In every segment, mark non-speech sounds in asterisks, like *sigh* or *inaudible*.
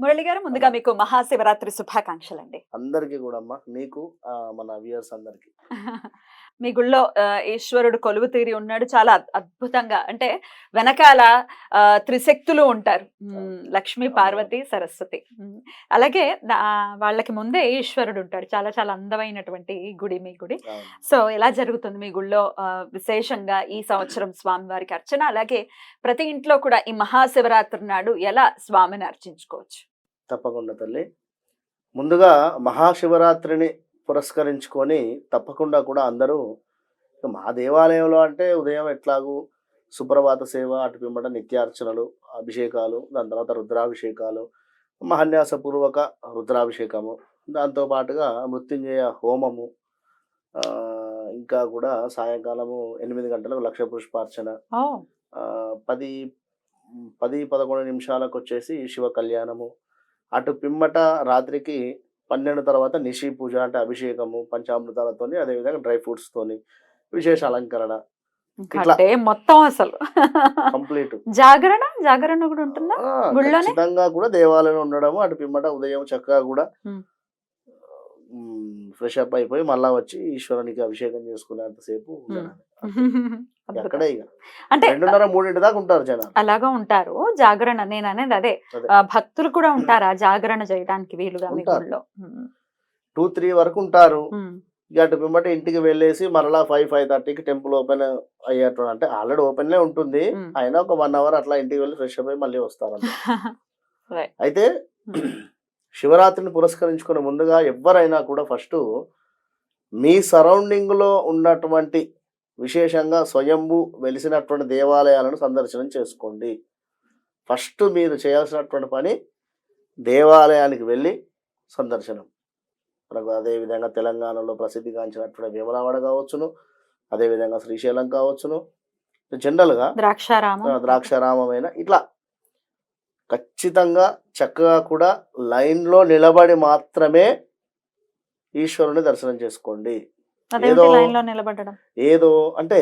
మురళి గారు ముందుగా మీకు మహాశివరాత్రి శుభాకాంక్షలు అండి అందరికీ కూడా అమ్మా. ఆ, మన వ్యూయర్స్ అందరికి. మీ గుళ్ళో ఈశ్వరుడు కొలువు తీరి ఉన్నాడు. చాలా అద్- అద్భుతంగా అంటే వెనకాల త్రిశక్తులు ఉంటారు. లక్ష్మి పార్వతి సరస్వతి. అలాగే వాళ్ళకి ముందే ఈశ్వరుడు ఉంటాడు. చాలా చాలా అందమైనటువంటి గుడి మీ గుడి. సో ఎలా జరుగుతుంది మీ గుళ్ళో విశేషంగా ఈ సంవత్సరం స్వామివారికి అర్చన? అలాగే ప్రతి ఇంట్లో కూడా ఈ మహాశివరాత్రి నాడు ఎలా స్వామిని అర్చించుకోవచ్చు? తప్పకుండా తల్లి. ముందుగా మహాశివరాత్రిని పురస్కరించుకొని తప్పకుండా కూడా అందరూ మా దేవాలయంలో అంటే ఉదయం ఎట్లాగూ సుప్రభాత సేవ అటు పిమ్మట నిత్యార్చనలు అభిషేకాలు దాని తర్వాత రుద్రాభిషేకాలు మహాన్యాసపూర్వక రుద్రాభిషేకము దాంతో పాటుగా మృత్యుంజయ హోమము ఇంకా కూడా సాయంకాలము ఎనిమిది గంటలకు లక్ష పుష్పార్చన పది పది పదకొండు నిమిషాలకు వచ్చేసి శివ కళ్యాణము అటు పిమ్మట రాత్రికి పన్నెండు తర్వాత నిషి పూజ అంటే అభిషేకము పంచామృతాలతోని అదేవిధంగా డ్రై ఫ్రూట్స్తోని విశేష అలంకరణ. అంటే మొత్తం అసలు కంప్లీట్ జాగరణ జాగరణ కూడా ఉంటుందా? ఖచ్చితంగా కూడా దేవాలయం ఉండడము అటు పిమ్మట ఉదయం చక్కగా కూడా. ఫ్రెష్ అప్ అయిపోయి మళ్ళా వచ్చి ఈశ్వరునికి అభిషేకం చేసుకునేంతసేపు ఉండడం. *laughs* అంటే రెండున్నర దాకా ఉంటారు జనాలు అలాగా ఉంటారు. జాగరణ నేను అనేది అదే. భక్తులు కూడా ఉంటారా జాగరణ చేయడానికి వీలుగా మీ టూ త్రీ వరకు ఉంటారు. అటు పిమ్మట ఇంటికి వెళ్ళేసి మరలా ఫైవ్ ఫైవ్ థర్టీకి టెంపుల్ ఓపెన్ అయ్యేట్టు అంటే ఆల్రెడీ ఓపెన్ ఉంటుంది. అయినా ఒక వన్ అవర్ అట్లా ఇంటికి వెళ్ళి ఫ్రెష్ అప్ అయి మళ్ళీ వస్తారు. *laughs* అయితే *clears throat* శివరాత్రిని పురస్కరించుకునే ముందుగా ఎవరైనా కూడా ఫస్ట్ మీ సరౌండింగ్లో ఉన్నటువంటి విశేషంగా స్వయంభూ వెలిసినటువంటి దేవాలయాలను సందర్శనం చేసుకోండి. ఫస్ట్ మీరు చేయాల్సినటువంటి పని దేవాలయానికి వెళ్ళి సందర్శనం. మనకు అదేవిధంగా తెలంగాణలో ప్రసిద్ధిగాంచినటువంటి వేమలవాడ కావచ్చును అదేవిధంగా శ్రీశైలం కావచ్చును. జనరల్గా ద్రాక్షారామం. ద్రాక్షారామమైన ఇట్లా ఖచ్చితంగా చక్కగా కూడా లైన్లో నిలబడి మాత్రమే ఈశ్వరుని దర్శనం చేసుకోండి. ఏదో- ఏదో అంటే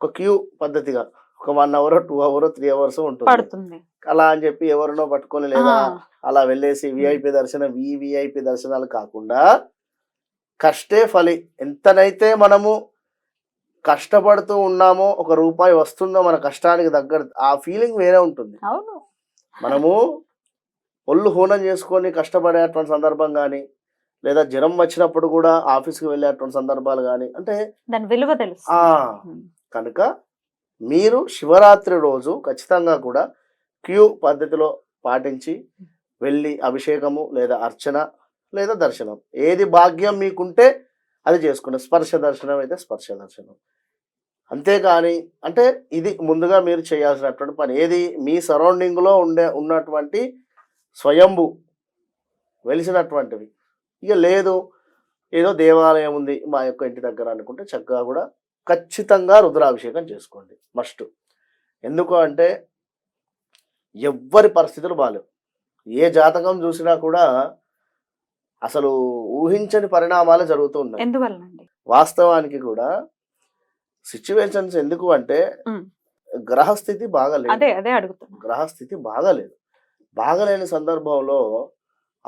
ఒక క్యూ పద్ధతిగా ఒక one hour two hour three hours ఉంటుంది. అలా అని చెప్పి ఎవరినో పట్టుకొని లేదా అలా వెళ్ళేసి విఐపి దర్శనం వివిఐపి దర్శనాలు కాకుండా కష్టే ఫలి. ఎంతనైతే మనము కష్టపడుతూ ఉన్నామో ఒక రూపాయి వస్తుందో మన కష్టానికి దగ్గర ఆ ఫీలింగ్ వేరే ఉంటుంది. మనము ఒళ్ళు హూనం చేసుకొని కష్టపడేటువంటి సందర్భం కానీ లేదా జ్వరం వచ్చినప్పుడు కూడా ఆఫీస్కి వెళ్ళేటువంటి సందర్భాలు కానీ అంటే దాని విలువ తెలుసు. కనుక మీరు శివరాత్రి రోజు ఖచ్చితంగా కూడా క్యూ పద్ధతిలో పాటించి వెళ్ళి అభిషేకము లేదా అర్చన లేదా దర్శనం. ఏది భాగ్యం మీకుంటే అది చేసుకునే స్పర్శ దర్శనం అయితే స్పర్శ దర్శనం. అంతేకాని అంటే ఇది ముందుగా మీరు చేయాల్సినటువంటి పని. ఏది మీ సరౌండింగ్లో ఉండే ఉన్నటువంటి స్వయంభు వెలిసినటువంటివి. ఇక లేదు. ఏదో దేవాలయం ఉంది మా యొక్క ఇంటి దగ్గర అనుకుంటే చక్కగా కూడా ఖచ్చితంగా రుద్రాభిషేకం చేసుకోండి. మస్ట్ ఎందుకు అంటే ఎవ్వరి పరిస్థితులు బాలేవు. ఏ జాతకం చూసినా కూడా అసలు ఊహించని పరిణామాలు జరుగుతూ ఉన్నాయి. వాస్తవానికి కూడా సిచ్యువేషన్స్ ఎందుకు అంటే. గ్రహస్థితి బాగాలేదు. గ్రహస్థితి బాగాలేదు. బాగలేని సందర్భంలో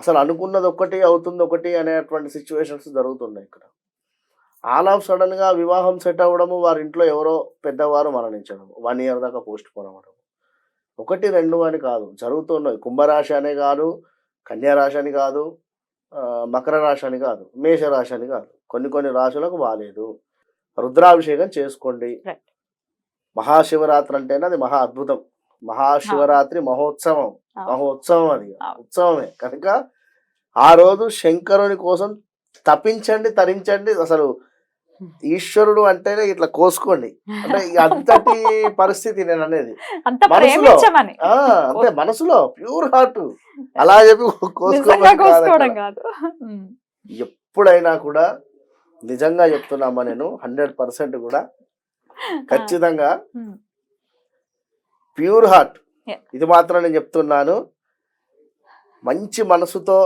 అసలు అనుకున్నది ఒకటి అవుతుంది ఒకటి అనేటువంటి సిచ్యువేషన్స్ జరుగుతున్నాయి ఇక్కడ. ఆల్ ఆఫ్ సడన్గా వివాహం సెట్ అవ్వడము వారి ఇంట్లో ఎవరో పెద్దవారు మరణించడం వన్ ఇయర్ దాకా పోస్ట్ పోన్ అవ్వడం ఒకటి రెండు అని కాదు జరుగుతున్నాయి. కుంభరాశి అనే కాదు కన్యా రాశి అని కాదు మకర రాశి అని కాదు మేషరాశి అని కాదు. కొన్ని కొన్ని రాశులకు బాగాలేదు రుద్రాభిషేకం చేసుకోండి. మహాశివరాత్రి అంటేనే అది మహా అద్భుతం. మహాశివరాత్రి మహోత్సవం. మహోత్సవం అది. ఉత్సవమే. కనుక ఆ రోజు శంకరుని కోసం తపించండి తరించండి. అసలు *laughs* ఈశ్వరుడు అంటేనే ఇట్లా కోసుకోండి. అంటే అంతటి *laughs* పరిస్థితి నేను అనేది. మనసులో- అంటే మనసులో. Pure heart. *laughs* అలా చెప్పి కోసుకోవడం. కాదు. ఎప్పుడైనా కూడా నిజంగా చెప్తున్నామా నేను? హండ్రెడ్ పర్సెంట్ కూడా. ఖచ్చితంగా. Pure heart. ఇది మాత్రం నేను చెప్తున్నాను. మంచి మనసుతో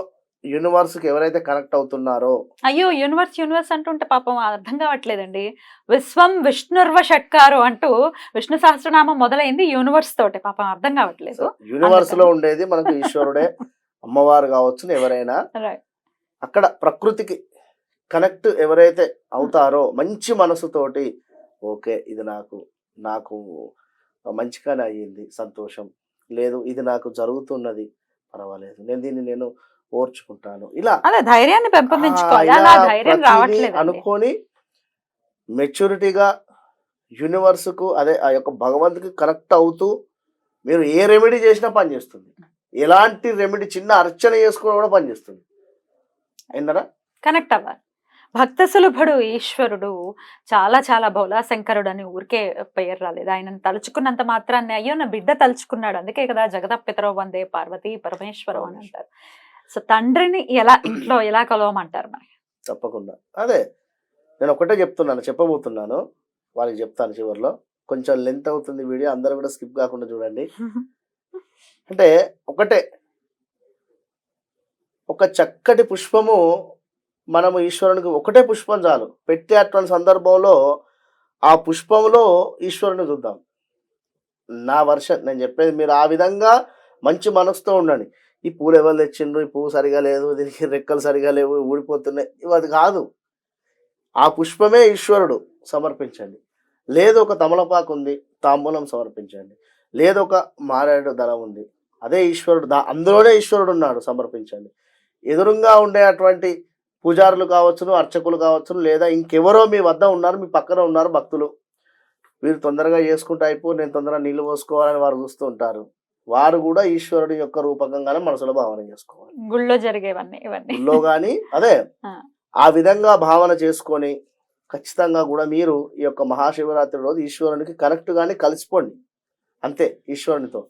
యూనివర్స్కి ఎవరైతే కనెక్ట్ అవుతున్నారో. అయ్యో యూనివర్స్ యూనివర్స్ అంటుంటే పాపం అర్థం కావట్లేదండి. విశ్వం విష్ణుర్వ షట్కారు అంటూ విష్ణు సహస్రనామం మొదలైంది యూనివర్స్ తోటే. పాపం అర్థం కావట్లేదు. యూనివర్స్లో. ఉండేది మనకు ఈశ్వరుడే అమ్మవారు కావచ్చు ఎవరైనా. అక్కడ ప్రకృతికి కనెక్ట్ ఎవరైతే అవుతారో మంచి మనసుతోటి ఓకే ఇది నాకు నాకు మంచిగానే అయ్యింది సంతోషం. లేదు ఇది నాకు జరుగుతున్నది. పర్వాలేదు. నేను దీన్ని నేను ఓర్చుకుంటాను. ఇలా అదే ధైర్యాన్ని పెంపొందించుకోవాలి. అనుకొని మెచ్యూరిటీగా యూనివర్స్కు అదే ఆ యొక్క భగవంతుకి కనెక్ట్ అవుతూ మీరు ఏ రెమెడీ చేసినా పనిచేస్తుంది ఎలాంటి రెమెడీ చిన్న అర్చన చేసుకున్నా కూడా పనిచేస్తుంది అయినరా కనెక్ట్ అవ్వాలి. భక్త సులభుడు ఈశ్వరుడు చాలా చాలా భోలాశంకరుడు అని ఊరికే పేరు రాలేదు. ఆయనను తలుచుకున్నంత మాత్రాన్ని అయ్యో నా బిడ్డ తలుచుకున్నాడు. అందుకే కదా జగదప్పితరో వందే పార్వతి పరమేశ్వరం అని అంటారు. సో తండ్రిని ఎలా ఇంట్లో ఎలా కలవమంటారు మరి? తప్పకుండా. అదే నేను ఒకటే చెప్తున్నాను చెప్పబోతున్నాను. వాళ్ళకి చెప్తాను చివరిలో. కొంచెం లెంత్ అవుతుంది వీడియో అందరూ కూడా స్కిప్ కాకుండా చూడండి. *laughs* అంటే ఒకటే ఒక చక్కటి పుష్పము మనము ఈశ్వరునికి ఒకటే పుష్పం చాలు. పెట్టే అటువంటి సందర్భంలో ఆ పుష్పంలో ఈశ్వరుని చూద్దాం. నా వర్షం నేను చెప్పేది మీరు ఆ విధంగా మంచి మనసుతో ఉండండి. ఈ పూలు ఎవరు తెచ్చిండ్రు? ఈ పువ్వు సరిగా లేదు దీనికి రెక్కలు సరిగా లేవు ఊడిపోతున్నాయి. ఇవి అది కాదు. ఆ పుష్పమే ఈశ్వరుడు సమర్పించండి. లేదు ఒక తమలపాకు ఉంది తాంబూలం సమర్పించండి. లేదు ఒక మారేడు దళం ఉంది అదే ఈశ్వరుడు దా అందులోనే ఈశ్వరుడు ఉన్నాడు సమర్పించండి. ఎదురుగా ఉండే అటువంటి పూజారులు కావచ్చును అర్చకులు కావచ్చును లేదా ఇంకెవరో మీ వద్ద ఉన్నారు మీ పక్కన ఉన్నారు భక్తులు. వీరు తొందరగా చేసుకుంటే అయిపో నేను తొందరగా నీళ్ళు పోసుకోవాలని వారు చూస్తూ ఉంటారు. వారు కూడా ఈశ్వరుడి యొక్క రూపకంగానే మనసులో భావన చేసుకోవాలి. గుళ్ళో జరిగేవన్నీ ఇవన్నీ. గుళ్ళో కానీ అదే ఆ. విధంగా భావన చేసుకొని ఖచ్చితంగా కూడా మీరు ఈ యొక్క మహాశివరాత్రి రోజు ఈశ్వరునికి కనెక్ట్ గాని కలిసిపోండి. అంతే ఈశ్వరునితో.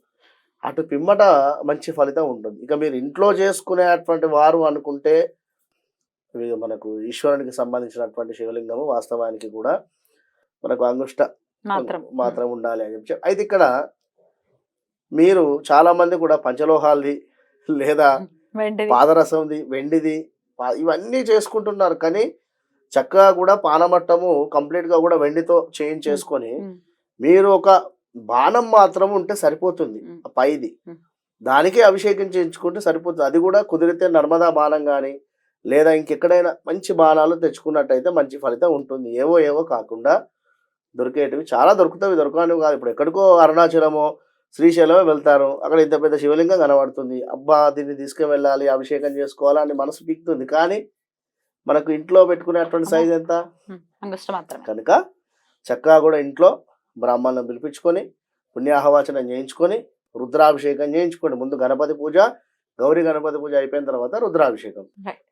అటు పిమ్మట మంచి ఫలితం ఉంటుంది. ఇక మీరు ఇంట్లో చేసుకునేటువంటి వారు అనుకుంటే మనకు ఈశ్వరునికి సంబంధించినటువంటి శివలింగము వాస్తవానికి కూడా మనకు అంగుష్ట మాత్రం. ఉండాలి అని చెప్పి అయితే ఇక్కడ మీరు చాలా మంది కూడా పంచలోహాలది లేదా పాదరసంది వెండిది ఇవన్నీ చేసుకుంటున్నారు. కానీ చక్కగా కూడా పానమట్టము కంప్లీట్గా కూడా వెండితో చేంజ్ చేసుకొని. మీరు ఒక బాణం మాత్రం ఉంటే సరిపోతుంది పైది. దానికే అభిషేకం చేయించుకుంటే సరిపోతుంది. అది కూడా కుదిరితే నర్మదా బాణం కానీ లేదా ఇంకెక్కడైనా మంచి బాణాలు తెచ్చుకున్నట్టయితే మంచి ఫలితం ఉంటుంది. ఏవో ఏవో కాకుండా దొరికేటివి చాలా దొరుకుతాయి. దొరకనివి కాదు. ఇప్పుడు ఎక్కడికో అరుణాచలమో శ్రీశైలమే వెళ్తారు. అక్కడ ఇంత పెద్ద శివలింగం కనబడుతుంది. అబ్బా దీన్ని తీసుకువెళ్ళాలి అభిషేకం చేసుకోవాలా అని మనసు పీకుతుంది. కానీ మనకు ఇంట్లో పెట్టుకునేటువంటి సైజ్ ఎంత? కనుక చక్కగా కూడా ఇంట్లో బ్రాహ్మణులను పిలిపించుకొని పుణ్యాహవాచనం చేయించుకొని రుద్రాభిషేకం చేయించుకోండి. ముందు గణపతి పూజ గౌరీ గణపతి పూజ అయిపోయిన తర్వాత రుద్రాభిషేకం.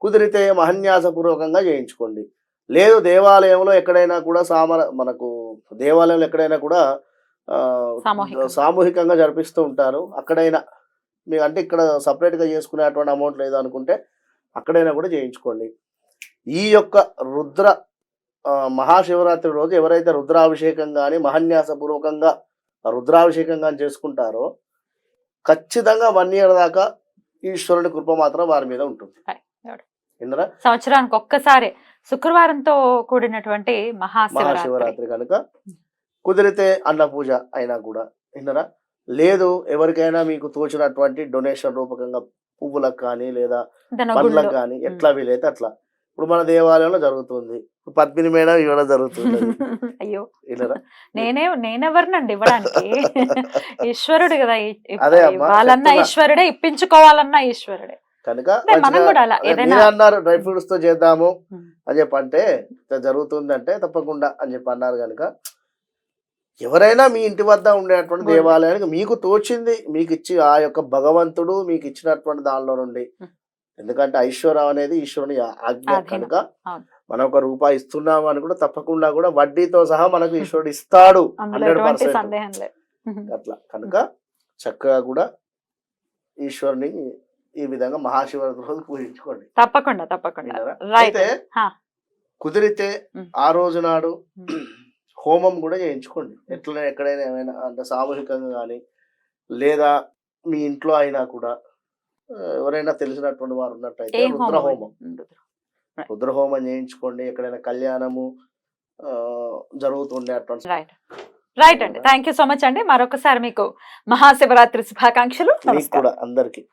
కుదిరితే మహన్యాసపూర్వకంగా చేయించుకోండి లేదు దేవాలయంలో ఎక్కడైనా కూడా సామర మనకు దేవాలయంలో ఎక్కడైనా కూడా సామూహికంగా. జరిపిస్తూ ఉంటారు అక్కడైనా మీకు అంటే ఇక్కడ separate గా చేసుకునేటువంటి అమౌంట్ లేదు అనుకుంటే అక్కడైనా కూడా చేయించుకోండి ఈ యొక్క రుద్ర మహాశివరాత్రి రోజు ఎవరైతే రుద్రాభిషేకం కానీ మహన్యాసపూర్వకంగా రుద్రాభిషేకం కానీ చేసుకుంటారో ఖచ్చితంగా వన్ ఇయర్ దాకా ఈశ్వరుని కృప మాత్రం వారి మీద ఉంటుంది. సంవత్సరానికి ఒక్కసారి శుక్రవారంతో కూడినటువంటి మహాశివరాత్రి. మహాశివరాత్రి కనుక కుదిరితే అన్న పూజ అయినా కూడా విన్నరా లేదు ఎవరికైనా మీకు తోచినటువంటి డొనేషన్ రూపకంగా పువ్వులకు కానీ లేదా పండ్లకు. కానీ ఎట్లా వీలైతే అట్లా ఇప్పుడు మన దేవాలయంలో జరుగుతుంది పద్మిని మేడం ఇవ్వడం జరుగుతుంది *laughs* అయ్యో నేనే నేనెవరినండి ఇవ్వడానికి *laughs* ఈశ్వరుడు కదా అదే చెప్తున్నా. ఈశ్వరుడే ఇప్పించుకోవాలన్నా ఈశ్వరుడే కనుక మనం కూడా అలా ఏదైనా- అన్నారు డ్రై ఫ్రూట్స్తో చేద్దాము. అని చెప్పి అంటే జరుగుతుంది అంటే తప్పకుండా అని చెప్పి అన్నారు కనుక ఎవరైనా మీ ఇంటి వద్ద ఉండేటువంటి. దేవాలయానికి మీకు తోచింది మీకు ఇచ్చి ఆ యొక్క భగవంతుడు మీకు ఇచ్చినటువంటి దానిలో నుండి. ఎందుకంటే ఐశ్వర్యం అనేది ఈశ్వరుని ఆజ్ఞ. కనుక. మనం ఒక రూపాయి ఇస్తున్నాము అని కూడా తప్పకుండా కూడా వడ్డీతో సహా మనకు *laughs* ఈశ్వరుడు ఇస్తాడు హండ్రెడ్ పర్సెంట్ సందేహం లేదు *laughs* అట్లా కనుక చక్కగా కూడా ఈశ్వరుని ఈ విధంగా మహాశివరాత్రి రోజు పూజించుకోండి తప్పకుండా తప్పకుండా అయితే. కుదిరితే. ఆ రోజు నాడు. *clears throat* హోమం కూడా చేయించుకోండి ఎట్లనే ఎక్కడైనా ఏమైనా అంటే సామూహికంగా కానీ లేదా మీ ఇంట్లో అయినా కూడా ఎవరైనా తెలిసినటువంటి వారు ఉన్నట్టయితే ఏ రుద్ర హోమం? హోమం ఉమ్, రుద్ర. రుద్ర హోమం చేయించుకోండి. ఎక్కడైనా కళ్యాణము ఆ, జరుగుతుండే అటువంటి రైట్ అండి. థ్యాంక్ యూ సో మచ్ అండి. మరొకసారి మీకు మహాశివరాత్రి శుభాకాంక్షలు. అందరికి.